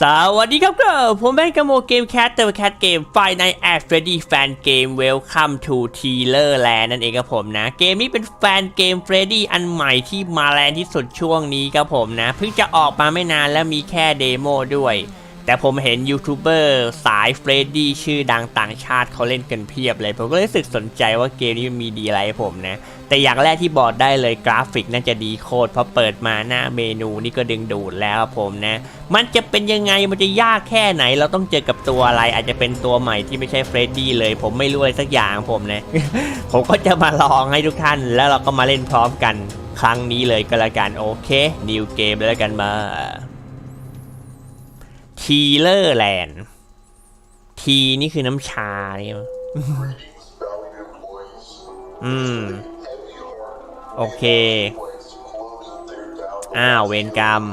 สวัสดีครับก็ผมแบงกโมเกมแคทเตอร์แคทเกมไฟในแอดเฟรดดี้แฟนเกมเวลคัมทูทีเลอร์แลนด์นั่นเองครับผมนะ เกมนี้เป็นแฟนเกมเฟรดดี้อันใหม่ที่มาแรงที่สุดช่วงนี้ครับผมนะ เพิ่งจะออกมาไม่นานแล้วมีแค่เดโมด้วย แต่ผมเห็นยูทูบเบอร์สายเฟรดดี้ชื่อดังต่างชาติเขาเล่นกันเพียบเลย ผมก็เลยรู้สึกสนใจว่าเกมนี้มันมีดีอะไรให้ผมนะ แต่อย่างแรกที่บอกได้เลยกราฟิกน่าจะดีโคตรเพราะเปิดมาหน้าเมนูนี่ก็ดึงดูดแล้วครับผมนะ มันจะเป็นยังไงมันจะยากแค่ไหน เราต้องเจอกับตัวอะไร อาจจะเป็นตัวใหม่ที่ไม่ใช่เฟรดดี้เลย ผมไม่รู้อะไรสักอย่างผมนะ ผมก็จะมาลองให้ทุกท่าน แล้วเราก็มาเล่นพร้อมกัน ครั้งนี้เลยก็แล้วกันโอเคนิวเกมแล้วกันมา ทีเลอร์แลนด์ ทีนี่คือน้ำชาเนี่ยอืม โอเค อ้าว เวรกรรม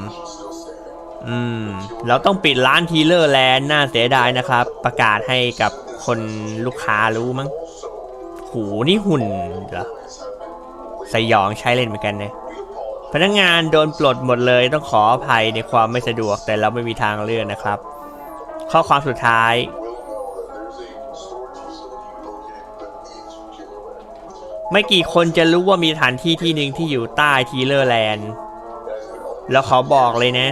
อืม เราต้องปิดร้านทีเลอร์แลนด์ น่าเสียดายนะครับ ประกาศให้กับคนลูกค้ารู้มั้ง หูนี่หุ่นเหรอ สยองใช้เล่นเหมือนกันเนะ we apologize. พนักงานโดนปลดหมดเลยต้องขออภัยในความไม่สะดวกแต่เราไม่มีทางเลือกนะครับ ข้อความสุดท้าย ไม่กี่คนจะรู้ว่ามีสถานที่ที่หนึ่งที่อยู่ใต้ทีเลอร์แลนด์ แล้วเขอบอกเลยนะ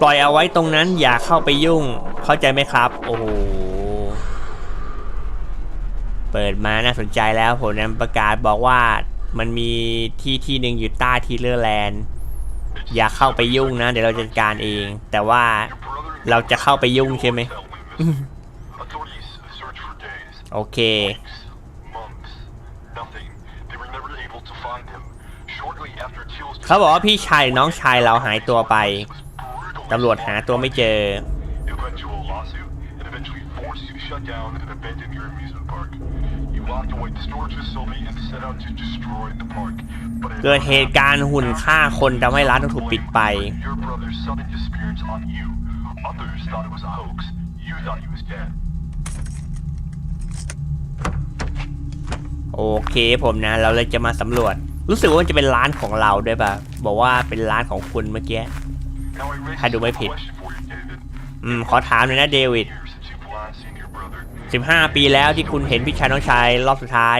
ปล่อยเอาไว้ตรงนั้นอย่าเข้าไปยุ่ง เข้าใจไหมครับ โอ้โห เปิดมาน่าสนใจแล้วผมนั้นประกาศบอกว่ามันมีที่ที่หนึ่งอยู่ใต้ทีเลอร์แลนด์ อย่าเข้าไปยุ่งนะ เดี๋ยวเราจัดการเอง แต่ว่าเราจะเข้าไปยุ่งใช่ไหมโอเค เขาบอกว่าพี่ชายน้องชายเราหายตัวไป ตำรวจหาตัวไม่เจอ eventually forced you to shut down and abandon your amusement park. You locked away the storage facility and set out to destroy the park. But it เกิดเหตุการณ์หุ่นฆ่าคนทำให้ร้านต้องถูกปิดไป Your brother's sudden disappearance on you. Others thought it was a hoax. You thought he was dead. โอเคผมนะ เราเลยจะมาสำรวจ รู้สึกว่ามันจะเป็นร้านของเราด้วยป่ะ บอกว่าเป็นร้านของคุณเมื่อกี้ Now I raise ถ้าดูไม่ a ผิด question for you, David. อืม ขอถามหน่อยนะเดวิด 15 ปีแล้วที่คุณเห็นพี่ชายน้องชายรอบสุดท้าย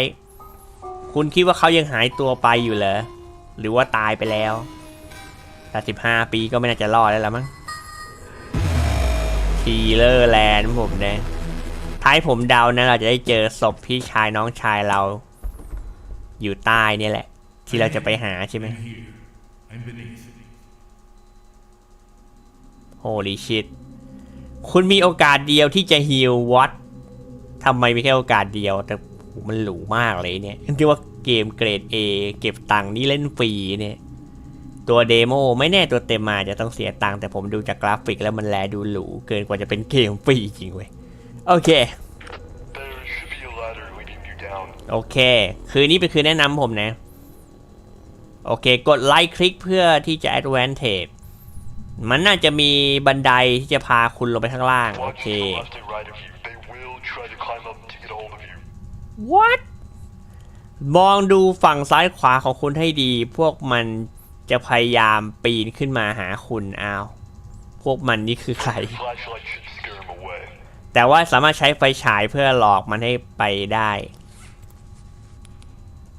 คุณคิดว่าเขายังหายตัวไปอยู่เหรอ หรือว่าตายไปแล้ว แต่ 15 ปีก็ไม่น่าจะรอดแล้วละมั้งทีเลอร์แลนด์ผมนะท้ายผมเดานะเราจะได้เจอศพพี่ชายน้องชายเรา อยู่ใต้เนี่ยแหละ ที่เราจะไปหาใช่ไหมโ o ลีชิต คุณมีโอกาสเดียวที่จะฮิลวัด ทำไมมีแค่โอกาสเดียว แต่โหมันหรูมากเลยเนี่ยที่ว่าเกมเกรด A เก็บตังค์นี่เล่นฟรีเนี่ย ตัวเดโมไม่แน่ตัวเต็มมาจะต้องเสียตังค์แต่ผมดูจากกราฟิกแล้วมันแลดูหรูเกินกว่าจะเป็นเกมฟรีจริงเว้ย โอเคโอเค คืนนี้เป็นคืนแนะนำผมนะ โอเค กดไลค์คลิกเพื่อที่จะ advantage มันน่าจะมีบันไดที่จะพาคุณลงไปข้างล่าง โอเค what มองดูฝั่งซ้ายขวาของคุณให้ดี พวกมันจะพยายามปีนขึ้นมาหาคุณอ้าวพวกมันนี่คือใคร Flashlight should scare them away. แต่ว่าสามารถใช้ไฟฉายเพื่อหลอกมันให้ไปได้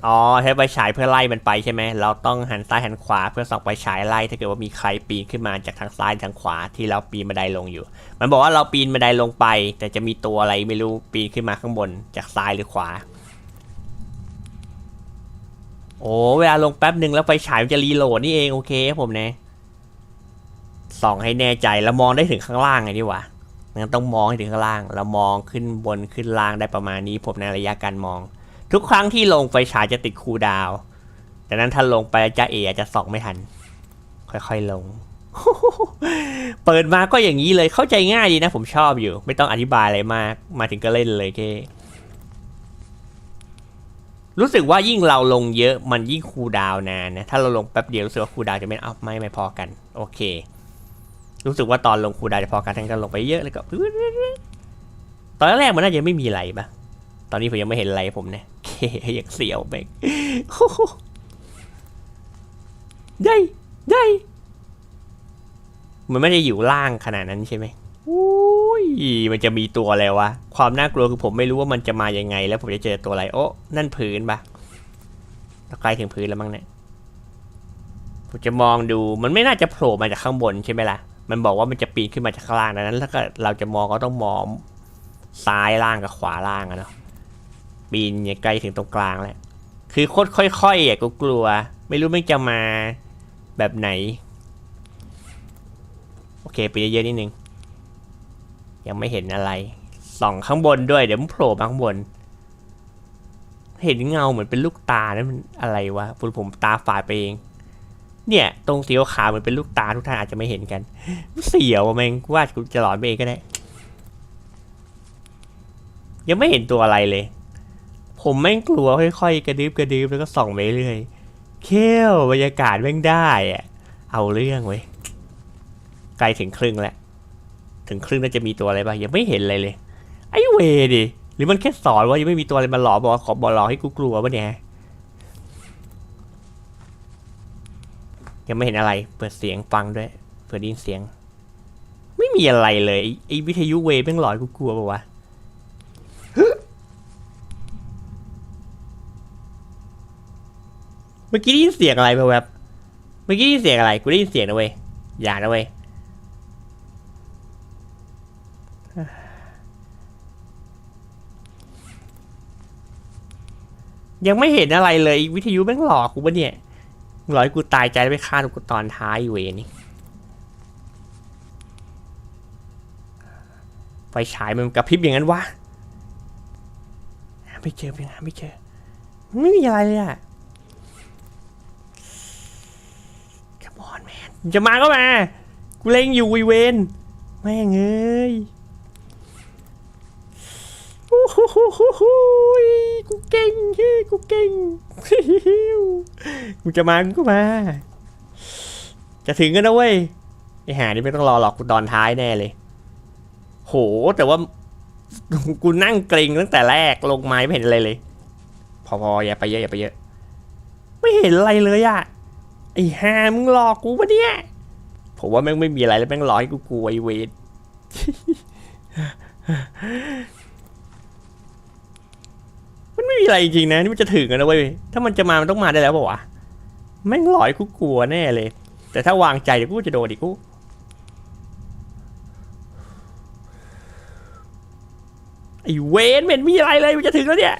อ๋อใช้ไฟฉายเพื่อไล่มันไปใช่ไหม เราต้องหันซ้ายหันขวาเพื่อส่องไฟฉายไล่ถ้าเกิดว่ามีใครปีนขึ้นมาจากทางซ้ายทางขวาที่เราปีนบันไดลงอยู่ มันบอกว่าเราปีนบันไดลงไป แต่จะมีตัวอะไรไม่รู้ปีนขึ้นมาข้างบนจากซ้ายหรือขวา โอ้เวลาลงแป๊บหนึ่งแล้วไฟฉายมันจะรีโหลดนี่เองโอเคครับผมนะส่องให้แน่ใจแล้วมองได้ถึงข้างล่างไงดีวะงั้นต้องมองให้ถึงข้างล่าง เรามองขึ้นบนขึ้นล่างได้ประมาณนี้ผมในระยะการมอง ทุกครั้งที่ลงไฟฉายจะติดคูดาวน์แต่นั้นถ้าลงไปจะเออาจจะส่องไม่ทัน ค่อยๆลง เปิดมาก็อย่างนี้เลยเข้าใจง่ายดีนะผมชอบอยู่ ไม่ต้องอธิบายอะไรมาก มาถึงก็เล่นเลยเก้รู้สึกว่ายิ่งเราลงเยอะมันยิ่งคูดาวนานนะ ถ้าเราลงแป๊บเดียวรู้สึกว่าคูดาวจะไม่เอาไม่ไม่พอกัน โอเค รู้สึกว่าตอนลงคูดาวจะพอกันทั้งกันลงไปเยอะแล้วก็ตอนแรกมันน่าจะไม่มีอะไรปะตอนนี้ผมยังไม่เห็นอะไรผมเนี่ย เคยังเสียวแม่งได้ได้มันไม่ได้อยู่ล่างขนาดนั้นใช่ไหมอุ้ยมันจะมีตัวอะไรวะ ความน่ากลัวคือผมไม่รู้ว่ามันจะมายังไง แล้วผมจะเจอตัวอะไร โอ้นั่นพื้นปะใกล้ถึงพื้นแล้วมั้งเนี่ย ผมจะมองดู มันไม่น่าจะโผล่มาจากข้างบนใช่ไหมล่ะ มันบอกว่ามันจะปีนขึ้นมาจากข้างล่างดังนั้นถ้าเกิดเราจะมองก็ต้องมองซ้ายล่างกับขวาล่างอะเนาะ ปีนอย่างใกล้ถึงตรงกลางแล้ว คือโคตรค่อยๆอะกูกลัว ไม่รู้มันจะมาแบบไหน โอเคไปเยอะๆนิดนึง ยังไม่เห็นอะไร ส่องข้างบนด้วย เดี๋ยวมันโผล่มาข้างบน เห็นเงาเหมือนเป็นลูกตานั่นมันอะไรวะผมผมตาฝาดไปเอง เนี่ย ตรงสีขาวเหมือนเป็นลูกตาทุกท่านอาจจะไม่เห็นกันเสียวแม่งว่ากูจะหลอนไปเองก็ได้ยังไม่เห็นตัวอะไรเลย ผมแม่งกลัวค่อยๆ กระดึบกระดึบแล้วก็ส่องไปเรื่อยเขี้ยวบรรยากาศแม่งได้อะเอาเรื่องเว้ยใกล้ถึงครึ่งแล้ว ถึงครึ่งน่าจะมีตัวอะไรบ้างยังไม่เห็นอะไรเลย ไอ้เวดิหรือมันแค่สอนว่ายังไม่มีตัวอะไรมาหลอกบอกขอบอกหลอกให้กูกลัวปะเนี่ยยังไม่เห็นอะไร เปิดเสียงฟังด้วย เปิดดินเสียง ไม่มีอะไรเลยไอ้ไอ้วิทยุเวแม่งหลอนกูกลัวปะวะ เมื่อกี้ได้ยินเสียงอะไรแบบแบบเมื่อกี้ได้ยินเสียงอะไร กูได้ยินเสียงนะเว้ย อย่านะเว้ย ยังไม่เห็นอะไรเลย วิทยุแม่งหลอกกูปะเนี่ยหลอกกูตายใจไปฆ่ากูตอนท้ายอยู่เวนี่ไฟฉายมันกระพริบอย่างนั้นวะหาไม่เจอเป็นหาไม่เจอ ไม่มีอะไรเลยอะ จะมาก็มา กูเล่งอยู่วีเวนแม่งเอ้ยโอ้ยกูเก่งเฮ้กูเก่งกูจะมากูก็มา จะถึงกันนะเว้ยไอหานี่ไม่ต้องรอหรอกกูตอนท้ายแน่เลย โห แต่ว่ากูนั่งเกรงตั้งแต่แรกลงไม้ไม่เห็นอะไรเลย พอพอย่าไปเยอะอย่าไปเยอะ ไม่เห็นอะไรเลยอะ อ้ฮามึงหลอกกูปะเนี่ยผมว่าแม่งไม่มีอะไรแล้วแม่งหลอกให้กูกลัวไอ้เวทมันไม่มีอะไรจริงๆนะนี่มันจะถึงกันนะเว้ยถ้ามันจะมามันต้องมาได้แล้วป่าวะแม่งหลอกให้กูกลัวแน่เลย แต่ถ้าวางใจเดี๋ยวกูจะโดนดิกูไอ้เวนไม่เห็นมีอะไรเลยมันจะถึงแล้วเนี่ย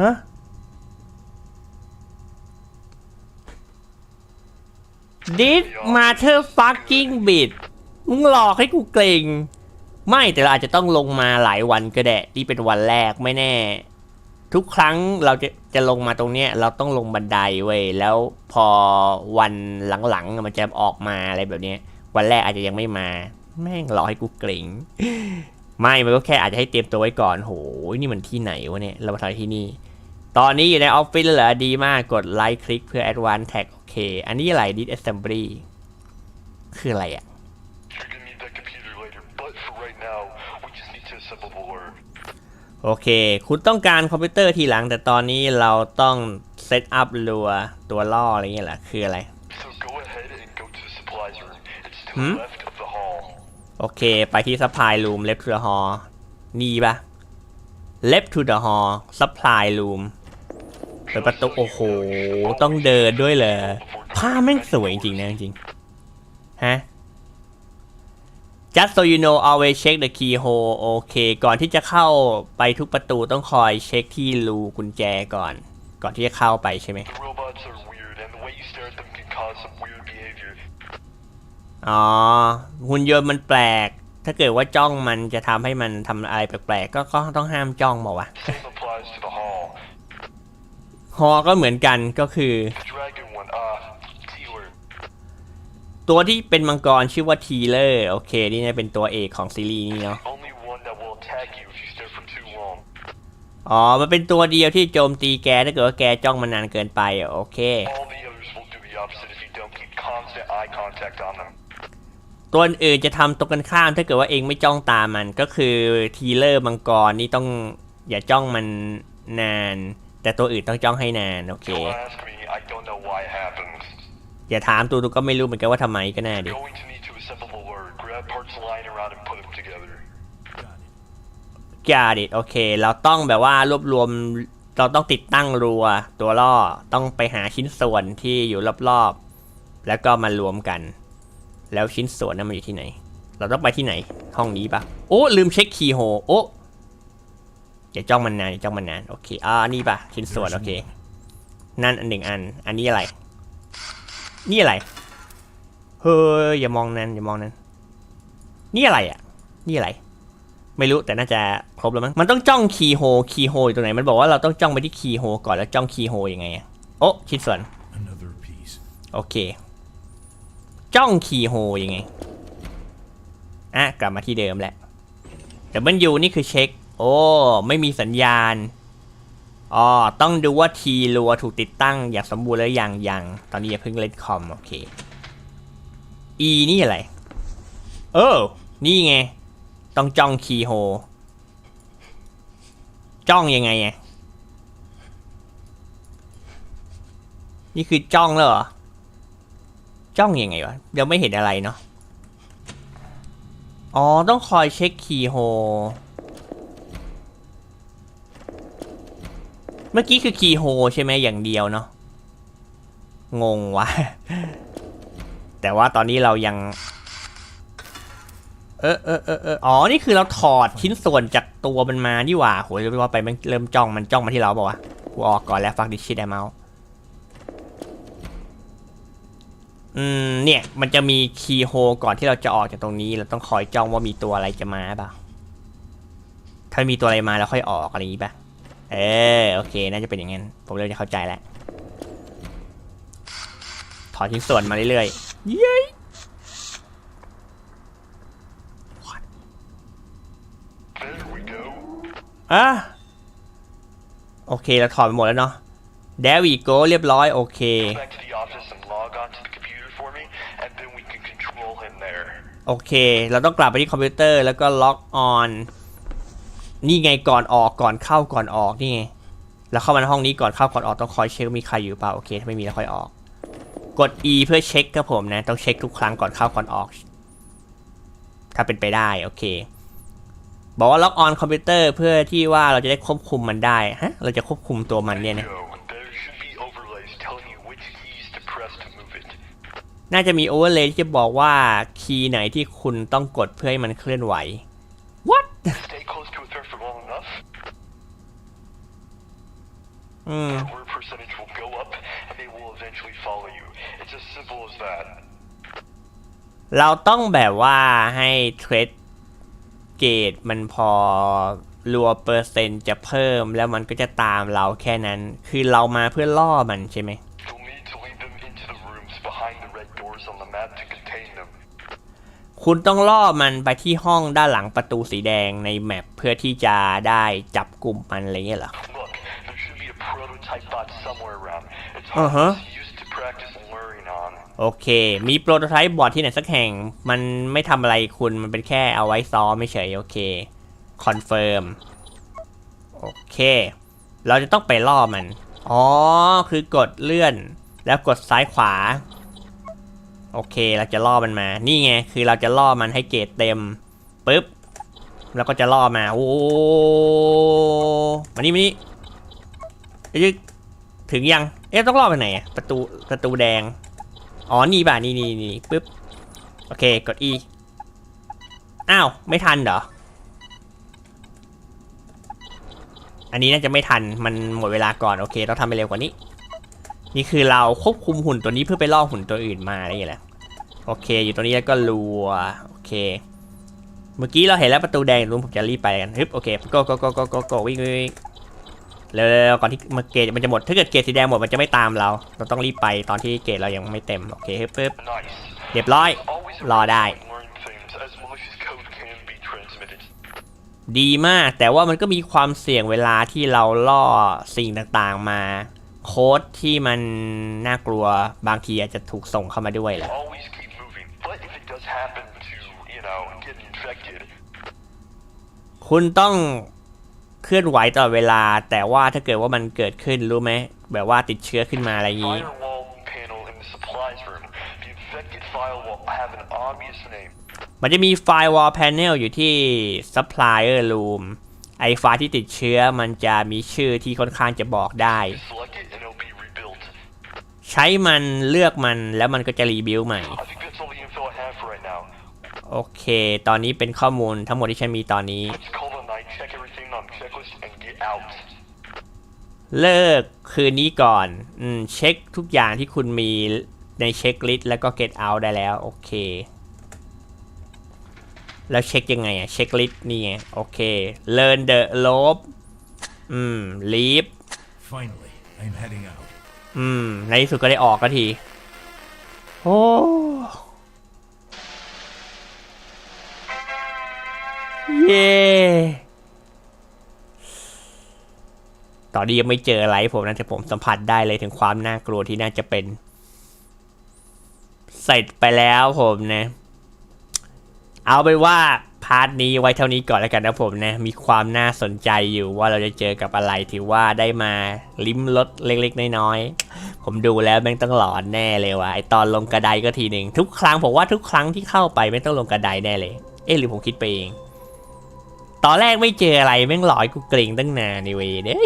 ฮะ Did matter fucking bit มึงหลอกให้กูเกรง ไม่แต่เราอาจจะต้องลงมาหลายวันก็ได้นี่เป็นวันแรกไม่แน่ ทุกครั้งเราจะจะลงมาตรงเนี้ย เราต้องลงบันไดเว้ยแล้วพอวันหลังๆมันจะออกมาอะไรแบบเนี้ย วันแรกอาจจะยังไม่มา แม่งหลอกให้กูเกรงไม่มันก็แค่อาจจะให้เตรียมตัวไว้ก่อนโหนี่มันที่ไหนวะเนี่ยเรามาทำที่นี่ ตอนนี้อยู่ในออฟฟิศแล้วเหรอดีมากกดไลค์คลิกเพื่อ Advanced Tag โอเค อันนี้อะไร Did Assembly คืออะไรอะ You're gonna need that computer later, but for right now, we just need to assemble the order. โอเค คุณต้องการคอมพิวเตอร์ทีหลัง แต่ตอนนี้เราต้องเซตอัพรัวตัวล่ออะไรเงี้ยแหละคืออะไร So go ahead and go to the supplies room. It's to Hmm? the left of the hall. โอเค ไปที่ Supply Room Left to the Hall นี่ปะ Left to the Hall Supply Room เปิดประตูโอ้โห ต้องเดินด้วยเหรอผ้าแม่งสวยจริงๆนะจริงๆฮะ Just so you know always check the keyhole โอเคก่อนที่จะเข้าไปทุกประตูต้องคอยเช็คที่รูกุญแจก่อน ก่อนที่จะเข้าไปใช่ไหม The robots are weird, and the way you stare at them can cause some weird behavior. อ๋อหุ่นยนต์มันแปลก ถ้าเกิดว่าจ้องมันจะทำให้มันทำอะไรแปลกๆก็ก็ต้องห้ามจ้องบอกว่าวะ Same applies to the hall. ฮอก็เหมือนกันก็คือ The dragon one, uh, Tealer. ตัวที่เป็นมังกรชื่อว่าทีเลอร์โอเค นี่เนี่ยเป็นตัวเอกของซีรีส์นี้เนาะ Only one that will attack you if you stare for too long. อ๋อ มันเป็นตัวเดียวที่โจมตีแกถ้าเกิดว่าแกจ้องมันนานเกินไปอะโอเค All the others will do the opposite if you don't keep constant eye contact on them. ตัวอื่นจะทำตรงกันข้ามถ้าเกิดว่าเองไม่จ้องตามมันก็คือทีเลอร์มังกรนี่ต้องอย่าจ้องมันนาน แต่ตัวอื่นต้องจ้องให้นานโอเค Don't ask me, I I don't know why it happened. อย่าถามตูตูก็ไม่รู้เหมือนกันว่าทำไมก็น่าดิ Going to need to assemble the lure, grab parts lying around and put them together. กาดิโอเค เราต้องแบบว่ารวบรวม เราต้องติดตั้งรัว ตัวล่อ ต้องไปหาชิ้นส่วนที่อยู่รอบๆ แล้วก็มารวมกัน แล้วชิ้นส่วนนั้นมันอยู่ที่ไหน เราต้องไปที่ไหน ห้องนี้ปะโอ้ ลืมเช็คคีย์โฮ โอ้ อย่าจ้องมันนานอย่าจ้องมันนานโอเคอ่านี่ปะชิ้นส่วนโอเค นั่นอันหนึ่งอัน อันนี้อะไร นี่อะไร เฮ้ยอย่ามองนั้นอย่ามองนั้น นี่อะไรอะ นี่อะไร ไม่รู้แต่น่าจะครบแล้วมั้งมันต้องจ้องคีย์โฮคีย์โฮอยู่ตรงไหนมันบอกว่าเราต้องจ้องไปที่คีย์โฮก่อนแล้วจ้องคีย์โฮยังไงอะโอ้ชิ้นส่วน Another piece. โอเค จ้องคีย์โฮยังไงอะกลับมาที่เดิมแหละแต่บันยูนี่คือเช็ค โอ้ ไม่มีสัญญาณ อ๋อ ต้องดูว่าทีรัวถูกติดตั้ง อย่างสมบูรณ์แล้วยังยัง ตอนนี้อย่าเพิ่งเล่นคอม โอเค E นี่อะไร เออ นี่ไง ต้องจ้องคีย์โฮ จ้องยังไงอะนี่คือจ้องแล้วเหรอ จ้องยังไงวะ เดี๋ยวไม่เห็นอะไรเนาะ อ๋อ ต้องคอยเช็คคีย์โฮ เมื่อกี้คือคีย์โฮใช่ไหมอย่างเดียวเนาะงงวะแต่ว่าตอนนี้เรายังเออเออเออเอออ๋อ นี่คือเราถอดชิ้นส่วนจากตัวมันมานี่หว่าโหจะว่าไปมันเริ่มจ้องมันจ้องมาที่เราบอกว่ากูออกก่อนแล้วฟักดิชิดไดเมาส์อืมเนี่ย มันจะมีคีย์โฮก่อนที่เราจะออกจากตรงนี้ เราต้องคอยจ้องว่ามีตัวอะไรจะมาเปล่าถ้ามีตัวอะไรมาแล้วค่อยออกอะไรอย่างนี้ป่ะ เออโอเคน่าจะเป็นอย่างนั้นผมเริ่มจะเข้าใจแล้วถอดชิ้นส่วนมาเรื่อยๆเย้อะโอเคเราถอดไปหมดแล้วเนาะ There we go เรียบร้อยโอเคโอเค เราต้องกลับไปที่คอมพิวเตอร์แล้วก็ล็อกออน นี่ไงก่อนออกก่อนเข้าก่อนออกนี่ไงแล้วเข้ามาในห้องนี้ก่อนเข้าก่อนออกต้องคอยเช็คว่ามีใครอยู่เปล่าโอเคถ้าไม่มีแล้วค่อยออก กด E เพื่อเช็คครับผมนะ ต้องเช็คทุกครั้งก่อนเข้าก่อนออก ถ้าเป็นไปได้โอเค บอกว่าล็อกออนคอมพิวเตอร์เพื่อที่ว่าเราจะได้ควบคุมมันได้ฮะเราจะควบคุมตัวมันเนี่ยนะ Go. There should be overlays telling you which keys to press to move it. น่าจะมีโอเวอร์เลย์ที่จะบอกว่าคีย์ไหนที่คุณต้องกดเพื่อให้มันเคลื่อนไหว อืม your word percentage will go up, and they will eventually follow you. It's as simple as that. เราต้องแบบว่าให้เทรดเกรดมันพอรัวเปอร์เซ็นต์จะเพิ่มแล้วมันก็จะตามเราแค่นั้น คือเรามาเพื่อล่อมันใช่ไหม You'll need to lead them into the rooms behind the red doors on the map to contain them. คุณต้องล่อมันไปที่ห้องด้านหลังประตูสีแดงในแมปเพื่อที่จะได้จับกลุ่มมันอะไรเงี้ยเหรอ to practice luring on. โอเค มีโปรโตไทป์บอร์ดที่ไหนสักแห่ง มันไม่ทำอะไรคุณ มันเป็นแค่เอาไว้ซ้อมไม่เฉยโอเค คอนเฟิร์ม โอเค เราจะต้องไปล่อมัน อ๋อ คือกดเลื่อน แล้วกดซ้ายขวา โอเค เราจะล่อมันมา นี่ไง คือเราจะล่อมันให้เกรดเต็ม ปึ๊บ แล้วก็จะล่อมา โอ้มานี่มานี่เอ้ย ถึงยัง เอ๊ะต้องล่อไปไหนอะประตูประตูแดง อ๋อ นี่ป่ะนี่นี่นี่ปึ๊บ โอเค กด E อ้าว ไม่ทันเหรอ อันนี้น่าจะไม่ทัน มันหมดเวลาก่อน โอเคต้องทำไปเร็วกว่านี้ นี่คือเราควบคุมหุ่นตัวนี้เพื่อไปล่อหุ่นตัวอื่นมาอะไรอย่างเงี้ยแหละ โอเค อยู่ตรงนี้แล้วก็รัว โอเค เมื่อกี้เราเห็นแล้วประตูแดงรุ้ผมจะรีบไปกัน ฮึบ โอเค go go go go go go วิ่งวิ่ง เร็วๆก่อนที่มันเกรดมันจะหมด ถ้าเกิดเกรดสีแดงหมดมันจะไม่ตามเรา เราต้องรีบไปตอนที่เกรดเรายังไม่เต็ม โอเคฮึบปึ๊บเรียบร้อย รอได้ ดีมาก แต่ว่ามันก็มีความเสี่ยงเวลาที่เราล่อสิ่งต่างๆมา โค้ดที่มันน่ากลัวบางทีอาจจะถูกส่งเข้ามาด้วยแหละคุณต้อง เคลื่อนไหวตลอดเวลา แต่ว่าถ้าเกิดว่ามันเกิดขึ้นรู้ไหมแบบว่าติดเชื้อขึ้นมาอะไรอย่างนี้ Firewall panel in the supplies room. The infected firewall have an obvious name. มันจะมี firewall panel อยู่ที่ supplier room ไอไฟล์ที่ติดเชื้อมันจะมีชื่อที่ค่อนข้างจะบอกได้ Select it and it'll be rebuilt. ใช้มันเลือกมันแล้วมันก็จะรีบิวใหม่ I think that's all the info I have for right now. โอเค ตอนนี้เป็นข้อมูลทั้งหมดที่ฉันมีตอนนี้ เลิกคืนนี้ก่อนอืมเช็คทุกอย่างที่คุณมีในเช็คลิสต์แล้วก็ get out ได้แล้ว โอเค แล้วเช็คยังไงอะเช็คลิสต์นี่ไงโอเค learn the lobe อืม leave Finally, I'm heading out. อืม ในที่สุดก็ได้ออกก็ที โอ้ เย้ ตอนนี้ยังไม่เจออะไรผมนะแต่ผมสัมผัสได้เลยถึงความน่ากลัวที่น่าจะเป็น เสร็จไปแล้วผมนะ เอาไปว่าพาร์ทนี้ไว้เท่านี้ก่อนแล้วกันนะผมนะ มีความน่าสนใจอยู่ว่าเราจะเจอกับอะไรถือว่าได้มาลิ้มรสเล็กๆน้อยๆผมดูแล้วแม่งต้องหลอนแน่เลยว่ะไอตอนลงกระไดก็ทีหนึ่งทุกครั้งผมว่าทุกครั้งที่เข้าไปแม่ต้องลงกระไดแน่เลย เอ๊ะหรือผมคิดไปเอง ตอนแรกไม่เจออะไรแม่งหลอยกูเกรงตั้งนานนี่เว้ยเด้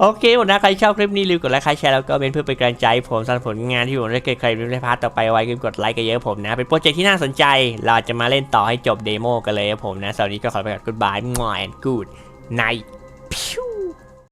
โอเคผมนะใครชอบคลิปนี้รีบกดไลค์ใครแชร์แล้วก็เป็นเพื่อเป็นกำลังใจผมสำหรับผลงานที่ผมได้เกิดใครรู้ในพาร์ทต่อไปไว้ก็กดไลค์กันเยอะผมนะ เป็นโปรเจกต์ที่น่าสนใจเราจะมาเล่นต่อให้จบเดโมกันเลยครับผมนะสำหรับวันนี้ก็ขอไปก่อน goodbye มอย and good night พิว